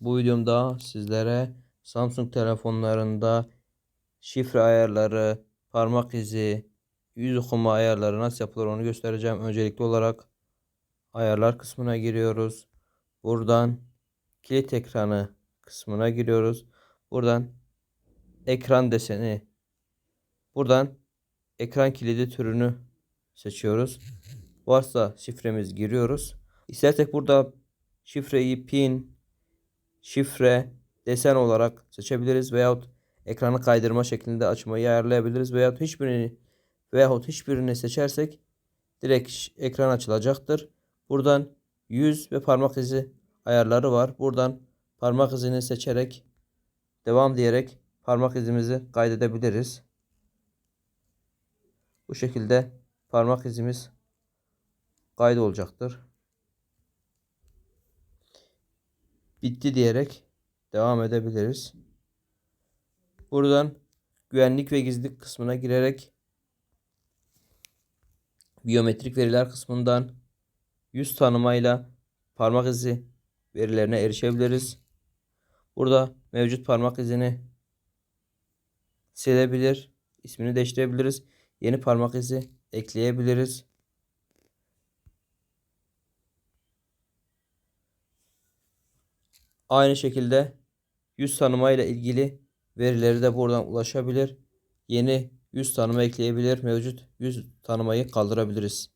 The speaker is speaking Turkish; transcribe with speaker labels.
Speaker 1: videomda sizlere Samsung telefonlarında şifre ayarları, parmak izi, yüz okuma ayarları nasıl yapılır onu göstereceğim. Öncelikli olarak ayarlar kısmına giriyoruz. Buradan kilit ekranı kısmına giriyoruz. Buradan ekran deseni. Buradan ekran kilidi türünü seçiyoruz. Varsa şifremiz giriyoruz. İstersek burada şifreyi pin, şifre, desen olarak seçebiliriz veyahut ekranı kaydırma şeklinde açmayı ayarlayabiliriz veyahut hiçbirini veyahut hiçbirini seçersek direkt ekran açılacaktır. Buradan yüz ve parmak izi ayarları var. Buradan parmak izini seçerek devam diyerek parmak izimizi kaydedebiliriz. Bu şekilde parmak izimiz kaydı olacaktır. Bitti diyerek devam edebiliriz. Buradan güvenlik ve gizlilik kısmına girerek biyometrik veriler kısmından yüz tanımayla parmak izi verilerine erişebiliriz. Burada mevcut parmak izini silebilir, ismini değiştirebiliriz. Yeni parmak izi ekleyebiliriz. Aynı şekilde yüz tanıma ile ilgili verileri de buradan ulaşabilir. Yeni yüz tanıma ekleyebilir. Mevcut yüz tanımayı kaldırabiliriz.